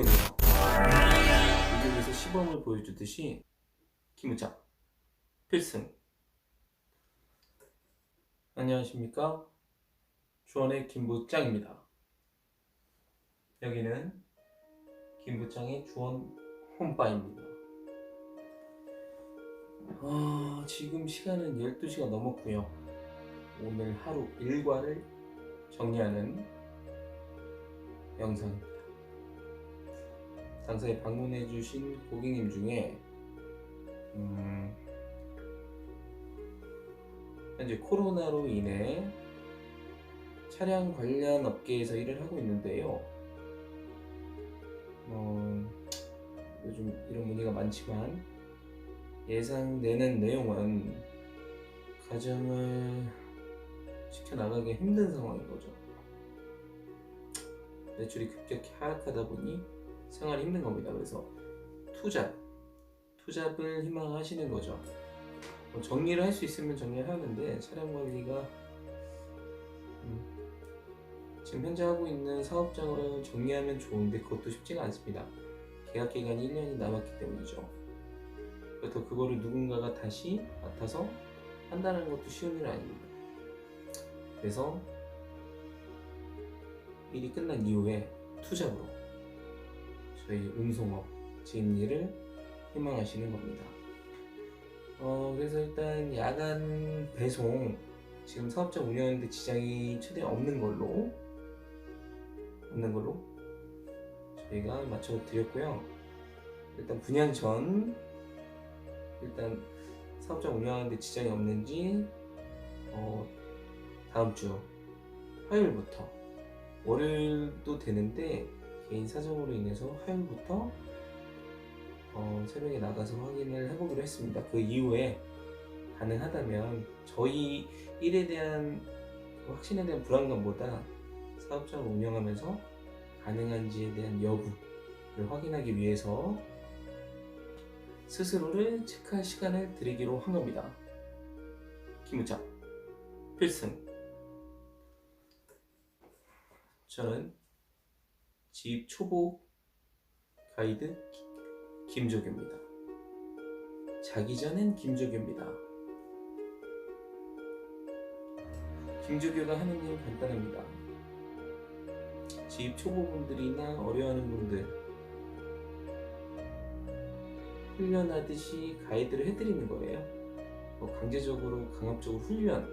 유격에서 유격에서 시범을 보여주듯이 김우장 필승. 안녕하십니까? 주원의 김부장입니다. 여기는 김부장의 주원 홈바입니다. 아, 지금 시간은 12시가 넘었고요. 오늘 하루 일과를 정리하는 영상입니다 당사에 방문해주신 고객님 중에 음, 현재 코로나로 인해 차량 관련 업계에서 일을 하고 있는데요. 어, 요즘 이런 문의가 많지만 예상되는 내용은 가정을 지켜나가기 힘든 상황인 거죠. 매출이 급격히 하락하다 보니 생활이 힘든 겁니다. 그래서 투잡, 투잡을 희망하시는 거죠. 뭐 정리를 할 수 있으면 정리를 하는데 차량 관리가 음, 지금 현재 하고 있는 사업장을 정리하면 좋은데 그것도 쉽지가 않습니다. 계약 기간이 1년이 남았기 때문이죠. 그렇다고 그거를 누군가가 다시 맡아서 한다는 것도 쉬운 일 아닙니다. 그래서 일이 끝난 이후에 투잡으로 저희 운송업 진리를 희망하시는 겁니다. 어, 그래서 일단 야간 배송 지금 사업장 운영하는데 지장이 최대한 없는 걸로 없는 걸로 저희가 맞춰 드렸고요. 일단 분양 전 일단 사업장 운영하는데 지장이 없는지 어, 다음 주 화요일부터 월요일도 되는데 개인 사정으로 인해서 화요일부터 어, 새벽에 나가서 확인을 해보기로 했습니다. 그 이후에 가능하다면 저희 일에 대한 그 확신에 대한 불안감보다 사업장을 운영하면서 가능한지에 대한 여부를 확인하기 위해서 스스로를 체크할 시간을 드리기로 한 겁니다. 김우장 필승 저는 집 초보 가이드 김조교입니다. 자기 전엔 김조교입니다. 김조교가 하는 일 간단합니다. 집 초보분들이나 어려워하는 분들 훈련하듯이 가이드를 해드리는 거예요. 뭐 강제적으로 강압적으로 훈련,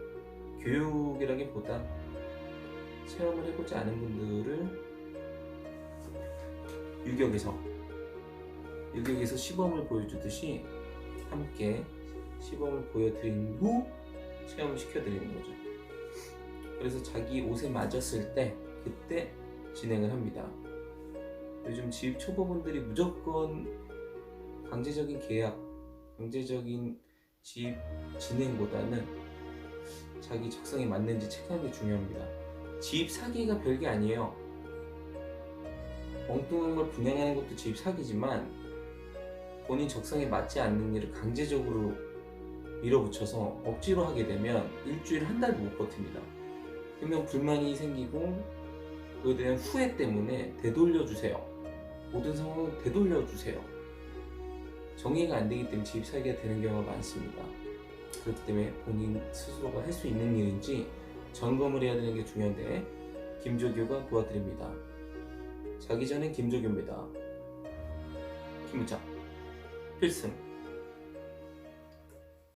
교육이라기보다 체험을 해보지 않은 분들을 유격에서 유격에서 시범을 보여주듯이 함께 시범을 보여드린 후 체험을 시켜 드리는 거죠. 그래서 자기 옷에 맞았을 때 그때 진행을 합니다. 요즘 집 초보분들이 무조건 강제적인 계약, 강제적인 집 진행보다는 자기 적성에 맞는지 체크하는 게 중요합니다. 집 사기가 별게 아니에요. 엉뚱한 걸 분양하는 것도 집 사기지만 본인 적성에 맞지 않는 일을 강제적으로 밀어붙여서 억지로 하게 되면 일주일 한 달도 못 버팁니다. 그러면 불만이 생기고 그에 대한 후회 때문에 되돌려 주세요. 모든 상황을 되돌려 주세요. 정리가 안 되기 때문에 집 사기가 되는 경우가 많습니다. 그렇기 때문에 본인 스스로가 할 수 있는 일인지 점검을 해야 되는 게 중요한데 김조교가 도와드립니다. 자기 전엔 김조교입니다. 김우장 필승